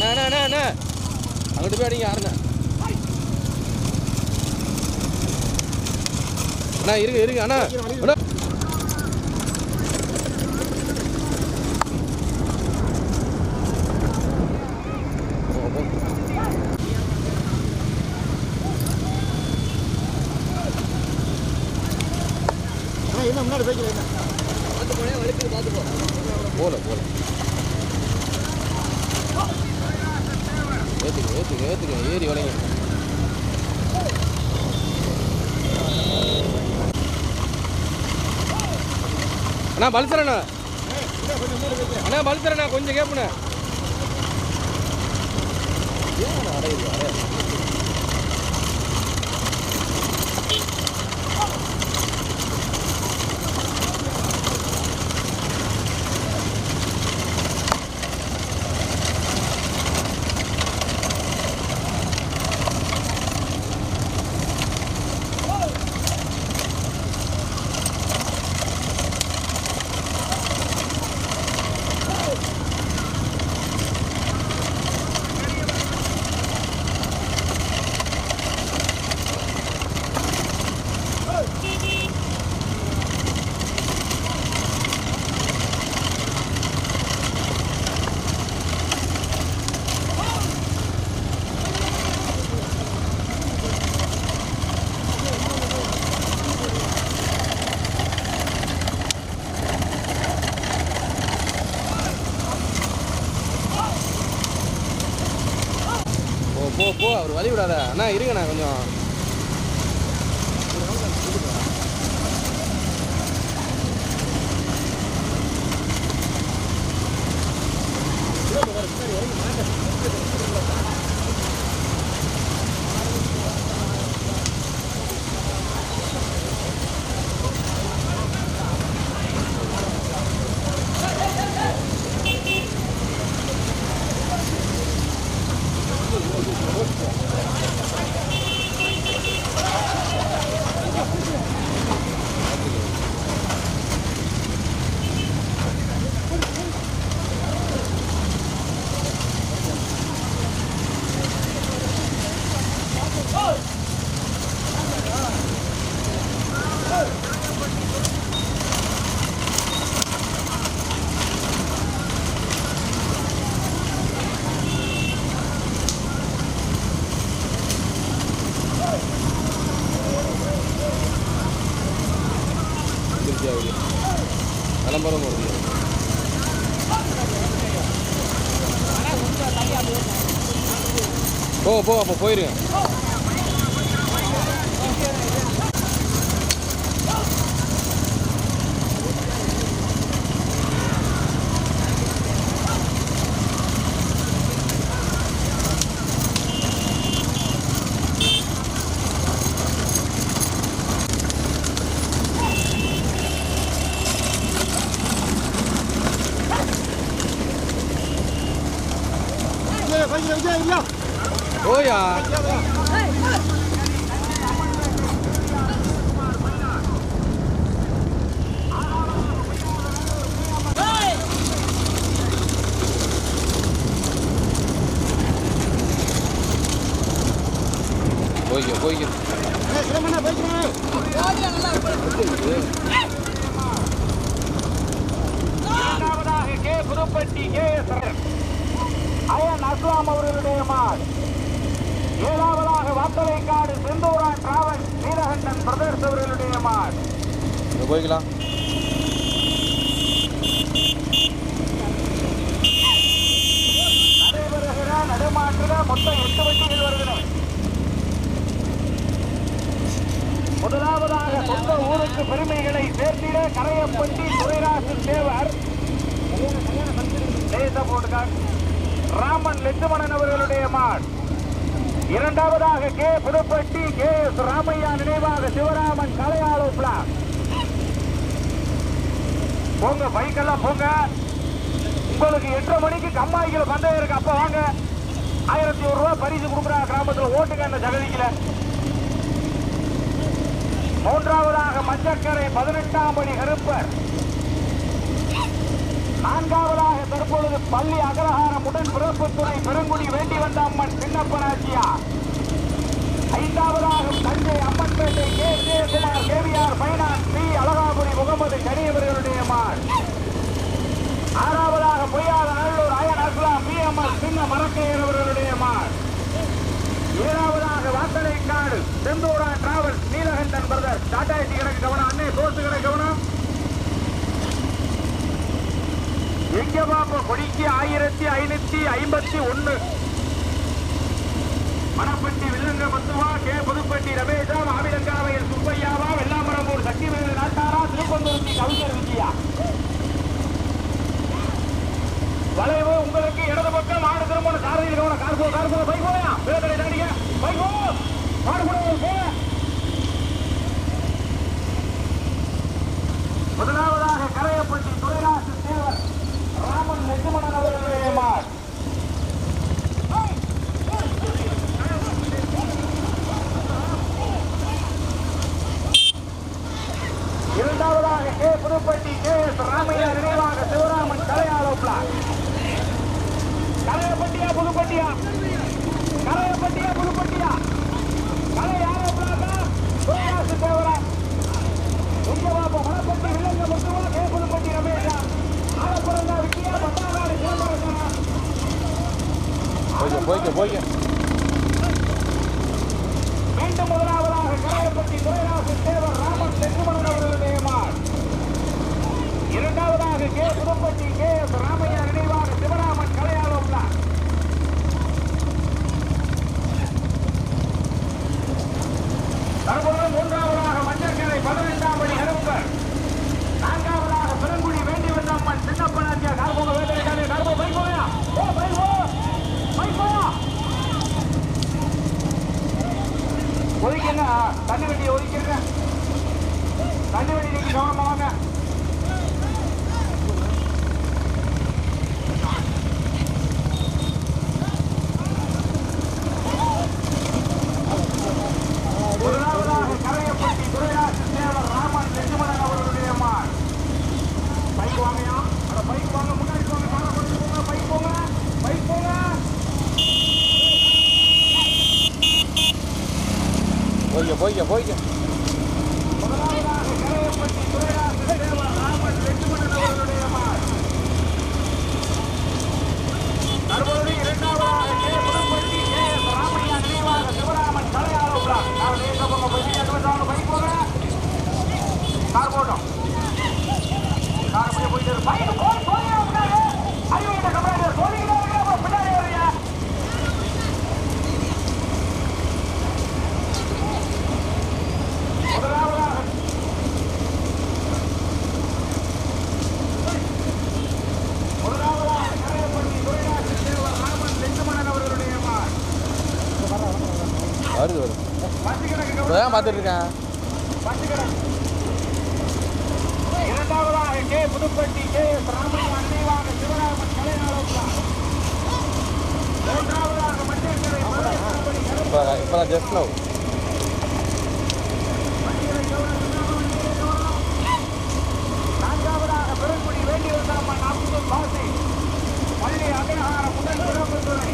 அண்ணா அண்ணா அண்ணா அண்ணா. அங்கிட்டு போய் அடிங்க யாருண்ணா அண்ணா இருங்க இருங்க அண்ணா அண்ணா பல்சரண்ணா. அண்ணா பல்சரண்ணா கொஞ்சம் கேப்புண்ணா. ஏன் அடையுது அடையாது போ போ போ அவர் வழி விடாத அண்ணா இருங்கண்ணா கொஞ்சம். போ அப்போ போயிருங்க போய்க்கிறேன் விஜய் இல்லையா ஓயா போய்க்க போய்க்க ஏய் கிளம்புண்ணா போய்க்கிறேன் இரண்டாவதாக K Pudupatti K S Ayan Aslam அவர்களுடைய மாடு ஏழாவதாக வத்தலைக்காடு செந்தூரான் டிராவல்ஸ் நீலகண்டன் பிரதர்ஸ் அவர்களுடைய மாடு போய்க்கலாம். நடைபெறுகிற நடுமாற்றுல மொத்தம் எட்டு வண்டிகள் வருகின்றன முதலாவதாக சொந்த ஊருக்கு பெருமைகளை சேர்த்திட கரையப்பட்டி துரைராசு தேவர். ராமன் லட்சுமணன் அவர்களுடைய மாட் இரண்டாவதாக K Pudupatti K S Ramaiah நினைவாக சிவராமன் கலையாளோ பிளாக் போங்க பைக்கெல்லாம் போங்க. உங்களுக்கு எட்டரை மணிக்கு கம்மாய்கள் பந்தயம் இருக்கு. அப்ப வாங்க. ஆயிரத்தி ஒரு ரூபாய் பரிசு கொடுக்குறா கிராமத்தில். ஓட்டுங்க அந்த ஜகதிக்கல மூன்றாவதாக மஞ்சக்கரை பதினெட்டாம் படி கருப்பர். தற்பொழுது பள்ளி அகரஹாரம் உடன் பிறப்புத்துறை பெருங்குடி வேண்டி வந்த அம்மன் சின்னப்பராஜியா ஐந்தாவதாக Thanjai Ammanpettai K. Jayakumar KVR finance P. Alagapuri Mohammed கனியவர்களுடைய மாள் ஆறாவதாக Poyyathanallur Ayan Aslam P. M. S. Chinna Marakkayar அவர்களுடைய ஏழாவதாக Vasanaikadu Senthura travels Neelakandan brother Tata AC கிடக்கு கவனம். அண்ணே சோர்ஸ் கிடக்கு கவனம். எங்க பாப்ப கொடிக்கு ஆயிரத்தி ஐநூத்தி ஐம்பத்தி ஒண்ணு. மணப்பட்டி வில்லுங்க முத்துவா கே. புதுப்பட்டி ரமேஷா மாவிலங்காவையில் சுப்பையாவா வெள்ளாமரம்பூர் சக்திவேலு நாட்டாரா திருப்பந்தூர்த்தி கவிஞர் விஜயா. வளைவு உங்களுக்கு இடது பக்கம் ஆடு திரும்ப சாரதியில் கவனம். கார் போ கார் போ பைக் போயா? வேதனை தாண்டிங்க பைக் போ! மாடு கூட போ! முதலாவதாக கரையப்பட்டி துரைராசு தேவர் ராமன் நெசுமணன் அவர்களுடைய மாடு இரண்டாவதாக K Pudupatti K S Ramaiah நினைவாக சிவராமன் கலையாளோ பிளாக் கலையப்பட்டியா புதுப்பட்டியா ஒதுக்கிங்க தண்ணி வண்டியை ஒதுக்கிங்க தண்ணி வண்டி நீங்கள் கவனமாக வாங்க முதலாவதாக கரையப்பட்டி துரைராஜ் தேவர் ராமன் நெஞ்சுமணன் அவர்களுடைய மான் பைக் வாங்கயா அட பைக் வாங்க முன்னாடி போங்க காலை கொண்டு போங்க பைக் போங்க பைக் போங்க போய்க்க போய்க்க போய்க்க முதலாவதாக கரையப்பட்டி துரைராஜ் தேவர் ராமன் நெஞ்சுமணன் அவர்களுடைய மான் தற்போது இரண்டாவதாக K Pudupatti K S Ramaiah நினைவாக சிவராமன் கலையாளோ பிளாக் நான் நேச போங்க பைக் கேட்டு பைக் போங்க கார் போட்டோம் கார் அப்படியே போயிட்டு இருக்கு. பைக் போய் போய் முன்னாடி அறிவிட்ட கம்பெனி சோழிக்கிட்டே இருக்கு அப்புறம் பின்னாடி வரீங்க முதலாவதாக முதலாவதாக கரையப்பட்டி துரைராஜ் தேவர் ராமன் செஞ்சுமணன் அவர்களுடைய மார் வருது வருது பத்துக்கிழக்கு இப்போதான் பார்த்துட்டு இருக்கேன் பத்துக்கிழக்கு இரண்டாவதாக K Pudupatti K S Ramaiah நினைவாக சிவராமன் கலைநாளம் மூன்றாவதாக மஞ்சக்கரை மதுரை இப்போ இப்போ தான் ஜஸ்ட் நோ நான்காவதாக பெருங்குடி வேண்டி வந்தாமன் அப்துல் பாசி பள்ளி அகரஹார முதல் சிறப்பு துறை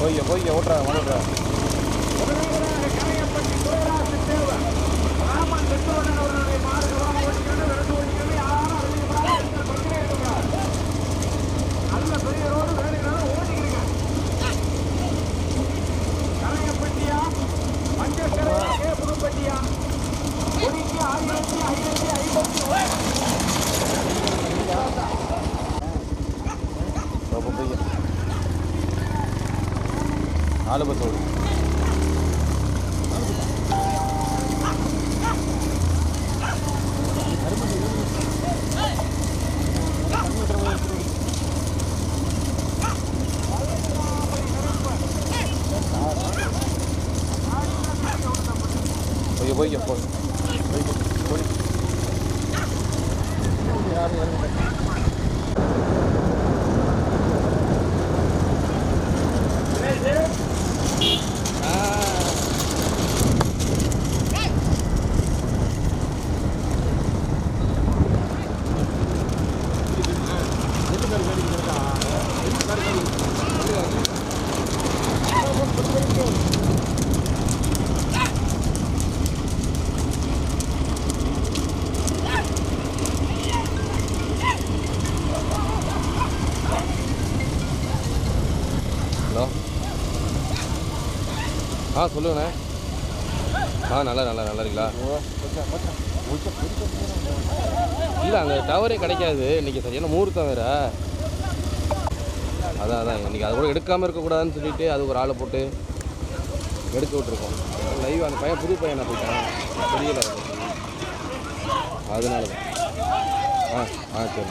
போய்க்க போய்க்க ஓட்டுறா ஓட்டுறா. ஆ சொல்லுங்கண்ணே. ஆ நல்லா நல்லா நல்லா இருக்கீங்களா? இல்லை அங்கே டவரே கிடைக்காது. இன்றைக்கி சரியான முகூர்த்தம் வேறு. அதான் அதான். இன்றைக்கி அது கூட எடுக்காமல் இருக்கக்கூடாதுன்னு சொல்லிட்டு அது ஒரு ஆளை போட்டு எடுத்து விட்ருக்கோம் லைவ் அந்த பையன் புது பையனை போயிட்டான். புரியலை அதனால தான் ஆ ஆ சரி.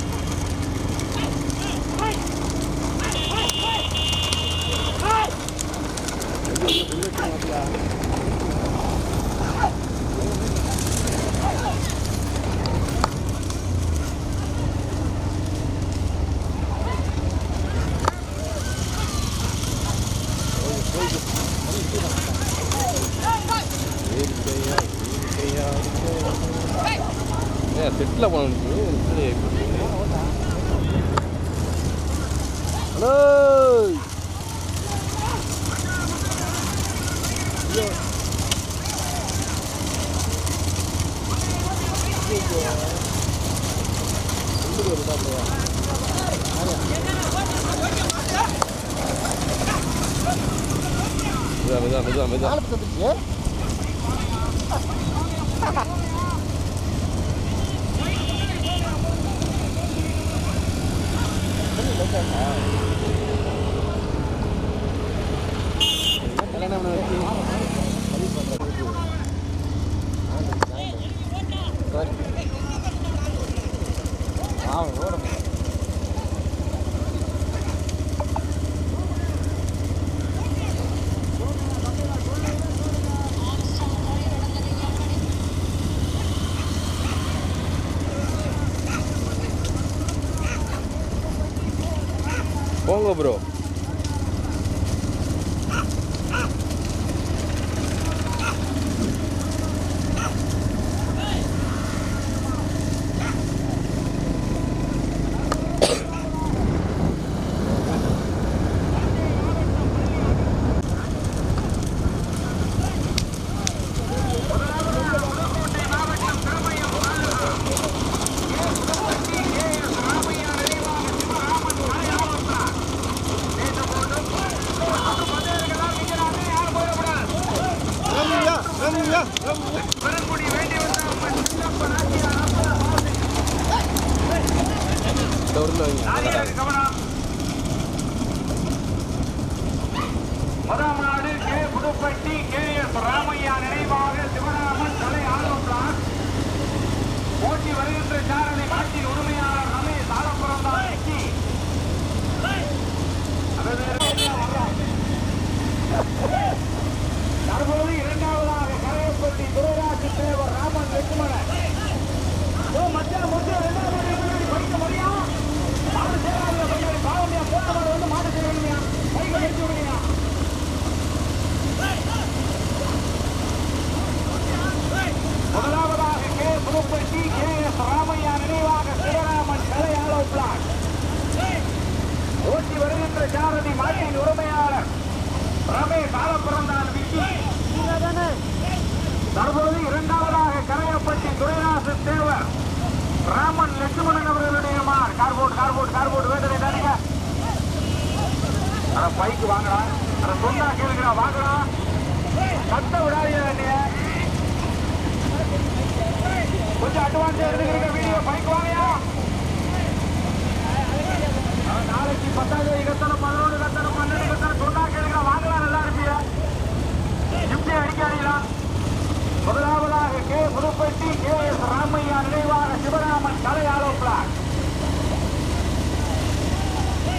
செட்டில் போனது ஹலோ! bro.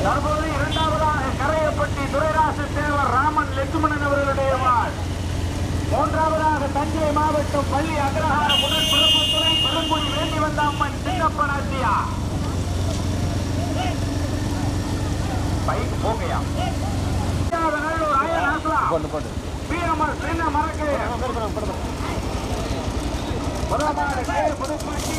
தற்போது இரண்டாவதாக கரையப்பட்டி துரைராசு தேவர் ராமன் லட்சுமணன் அவர்களுடைய வாழ். மூன்றாவதாக தஞ்சை மாவட்டம் பள்ளி அக்ரஹார முதல் பிரபுத்துறை பெருங்குடி வேண்டி வந்த அம்மன் சின்னப்பன் அத்தியா பைக் போகையா. பிஎம்ஆர் சின்ன மரக்கே. புதுப்பட்டி.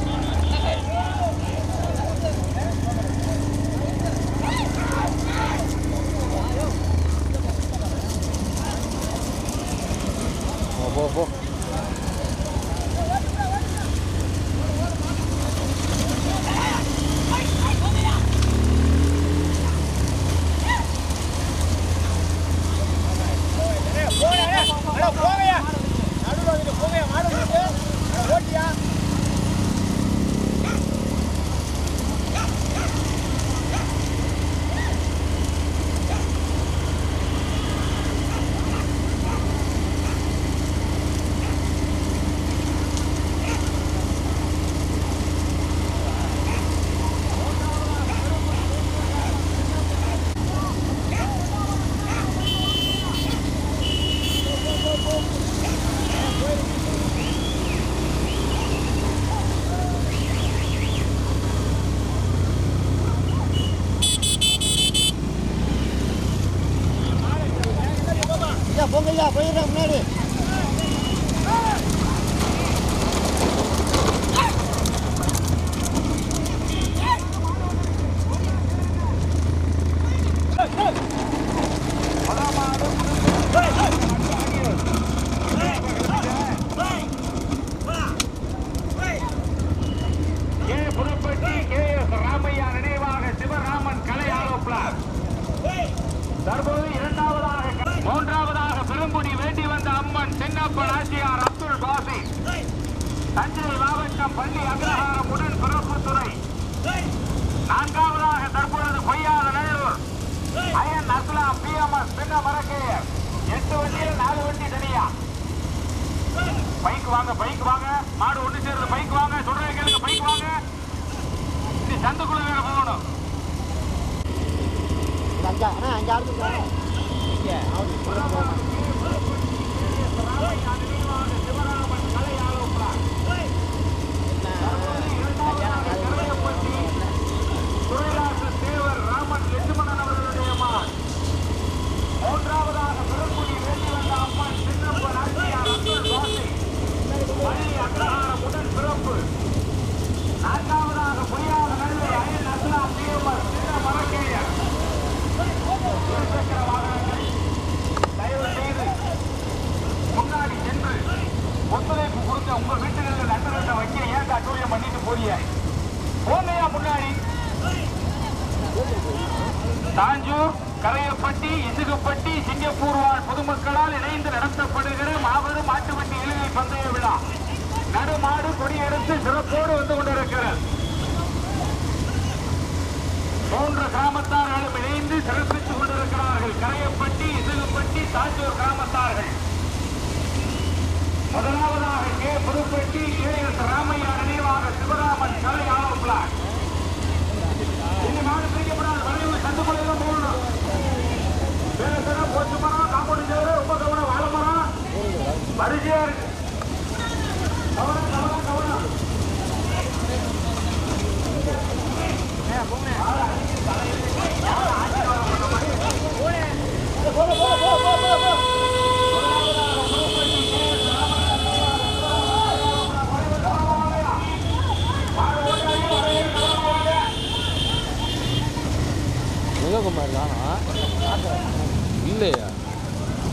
போ, போ போ போங்கய்யா நடுவில் வந்துட்டு போங்கய்யா மாடு வந்துட்டு ஓட்டியா ஐயா போங்கய்யா போயிடுறேன் முன்னாடி K Pudupatti K S Ramaiah நினைவாக சிவராமன் கலை ஆலோசனர் தற்போது இரண்டாவதாக க- மூன்றாவதாக பெருங்குடி வேண்டி வந்த அம்மன் சின்னப்பன் ஆசியார் அப்துல் பாசி தஞ்சை மாவட்டம் பள்ளி அக்ரஹாரம் உடன் பிறப்புத்துறை நான்காவதாக தற்பொழுது பொய்யாத நல்லூர். அயன் அஸ்லாம் எஸ் சின்ன மரக்கையர். எட்டு வண்டியில் நாலு வண்டி தனியா. பைக் வாங்க பைக் வாங்க. மாடு ஒண்ணு சேருது பைக் வாங்க. சொல்றேன் கேளுங்க பைக் வாங்க. நீ சந்துக்குள்ள வேற போகணும். அஞ்சா அண்ணா அஞ்சு போங்க இங்கே தேவர் ராமன் லட்சுமணன் அவர்களுடைய மகன் மூன்றாவதாக பெருங்குடி வேண்டி வந்த அம்மன் சின்னப்ப நாச்சியார் அப்துல் பாசி பள்ளி அக்ரஹாரம் உடன் பிறப்பு நான்காவதாக பொய்யாத நல்லூர் அயன் அஸ்லாம் பிஎம்எஸ் சின்ன மரக்கேயர் இருசக்கர வாகனங்கள் தயவு செய்து முன்னாடி சென்று ஒத்துழைப்பு கொடுத்த உங்க வீட்டுகளில் நண்பர்கிட்ட வைக்க ஏன் கட்டூழியம் பண்ணிட்டு போறிய போங்கயா முன்னாடி தாஞ்சூர் கரையப்பட்டி இசுகுப்பட்டி சிங்கப்பூர் வாழ் பொதுமக்களால் இணைந்து நடத்தப்படுகிற மாபெரும் மாட்டு வண்டி இழுவை பந்தய விழா நடுமாடு கொடியெடுத்து சிறப்போடு வந்து கொண்டிருக்கிறது மூன்று கிராமத்தார்களும் இணைந்து சிறப்பித்துக் கொண்டிருக்கிறார்கள் கரையப்பட்டி இசுகுப்பட்டி தாஞ்சூர் கிராமத்தார்கள் முதலாவதாக கே புதுப்பட்டி கே ராமையா நினைவாக சிவராமன் கலை ஆலோசனை. இந்த நாடு பிரிக்கப்படாத வளைவு சந்துக்குள்ள போகணும் பேசுற போச்சு மரம் காப்பாடு சேரு ரொம்ப கவனம் வாழை மரம் வரிசையா இருக்கு கவனம் கவனம் கவனம் சிவகுமார் தானா இல்லையா?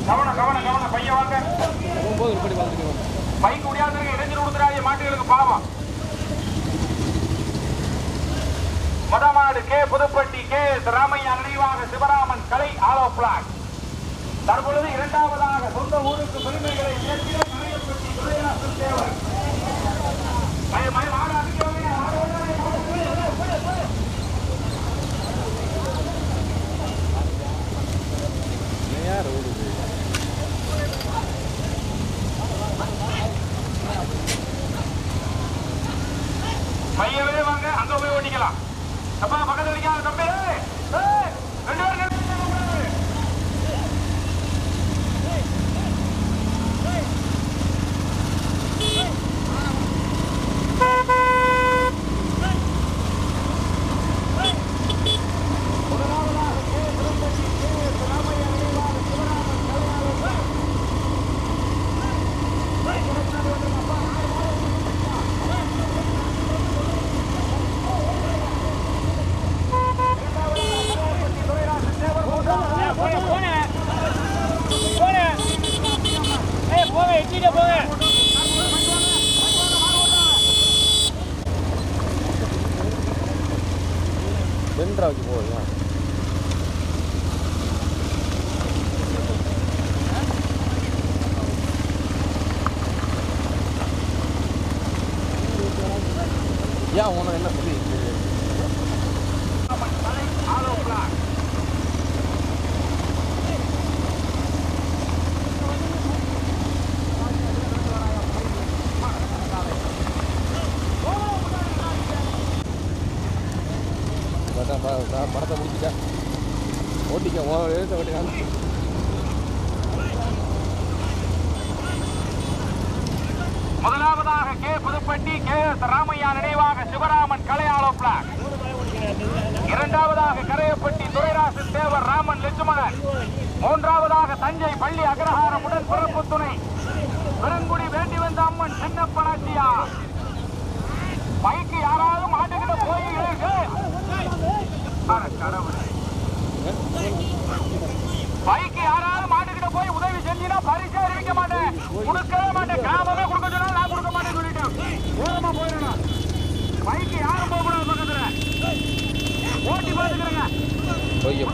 கவனம் கவனம் கவனம். பையன் வாங்க போகும்போது இப்படி பார்த்துட்டு பைக் முடியாதவங்க இடைஞ்சல் கொடுத்துறாங்க மாட்டுகளுக்கு பாவம். மதமாடு கே புதுப்பட்டி கே ராமையா நினைவாக சிவராமன் கலை ஆலோ பிளாக் தற்பொழுது இரண்டாவதாக சொந்த ஊருக்கு பெருமைகளை சேர்க்கிற கரையப்பட்டி துரைராசன் தேவர் மய- மய- மாடு அடிக்கவே, மாடு ஓடாதே, மாடு போய், போய், போய், போய். யார் ஓடுது வாங்க அங்க போய் ஓட்டிக்கலாம். அப்பா பக்கத்துல தம்பி.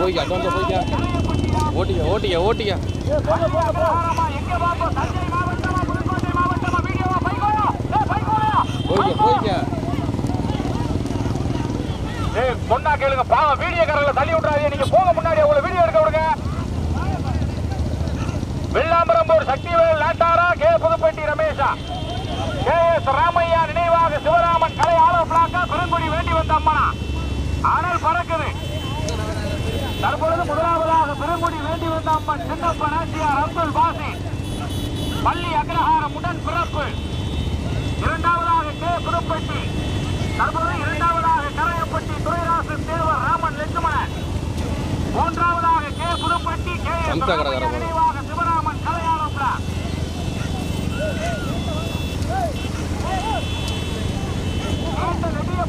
போய்க்க அட்வான்ஸாக போய்க்க ஓட்டிக்க ஓட்டிக்க ஓட்டிக்க. எங்க மாவட்டமா மாவட்டமா வீடியோவா போய்க்க போய்க்க ஏய் பொண்ணா கேளுங்க. பாவம் வீடியோ காரங்களை தள்ளி விட்றாதீங்க நீங்க போக முன்னாடி உங்களை வீடியோ எடுக்க விடுங்க. வில்லாம்பரம்பூர் சக்திவேல் லாட்டாரா கே. புதுப்பட்டி ரமேஷா. கே. எஸ். ராமையா நினைவாக சிவராமன் கலை ஆலோ பிளாக்கா பெருங்குடி வேண்டி வந்த அம்மனா. ஆனால் பறக்க தற்பொழுது முதலாவதாக பெருங்குடி வேண்டி வந்த அம்மன் சின்னப்ப நாச்சியார் அப்துல் பாசி. பள்ளி அக்ரஹாரம் உடன் பிறப்பு. இரண்டாவதாக கே. புதுப்பட்டி. தற்போது இரண்டாவதாக கரையப்பட்டி துரைராசு தேவர் ராமன் லட்சுமணன். மூன்றாவதாக கே. புதுப்பட்டி கே. நினைவாக சிவராமன் கலையாளம் பிளாக் அத்தா, வாங்க, வாங்க, அத்தா, ஓரக்கட்டி கேளுடி. சொந்த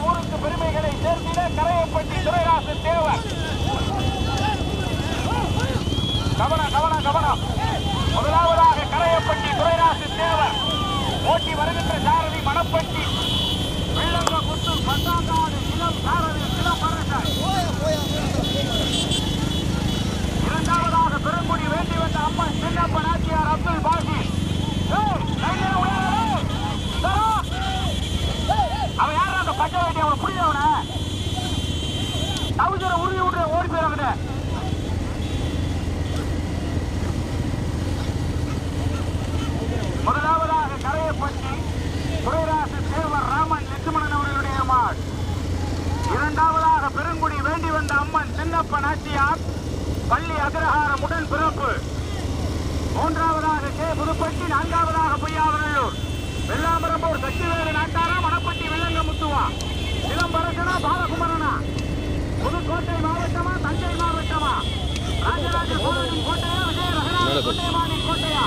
ஊருக்கு பெருமைகளை சேர்த்திட கரையப்பட்டி துரைராசு தேவர். கவனம் கவனம் கவனம். முதலாவதாக கரையப்பட்டி துரைராசு தேவர். ஓட்டி வருகின்ற சாரதி மணப்பட்டி. வெள்ளங்க குத்து பத்தாங்காடு இளம் சாரதி இளம் மரசாய் இரண்டாவதாக பெருங்குடி வேண்டி வந்த அம்மன் சின்னப்ப நாச்சியார் அப்துல் பாசி ஏய், லைன்ல உயர, ஏய், தரா. அவன் யாரா அந்த பச்சை வேட்டி அவனை புரியவன தவுசர உருவி விட்டு ஓடி போயிடறாங்க முதலாவதாக கரையப்பட்டி துரைராசு தேவர் ராமன் லட்சுமணன் அவர்களுடைய மாட் இரண்டாவதாக பெருங்குடி வேண்டி வந்த சின்னப்ப நாச்சியார் பள்ளி அக்ரஹாரம் உடன் பிறப்பு. மூன்றாவதாக கே. புதுப்பட்டி நான்காவதாக பொய்யாவநல்லூர். வெள்ளாம்பரம்பூர் சக்திவேலு நாட்டாரா மணப்பட்டி வெள்ளங்க முத்துவா இளம்பரசனா பாலகுமரனா. புதுக்கோட்டை மாவட்டமா தஞ்சை மாவட்டமா? ராஜராஜ சோழனின் கோட்டையா விஜய. கோட்டைமானின் கோட்டையா?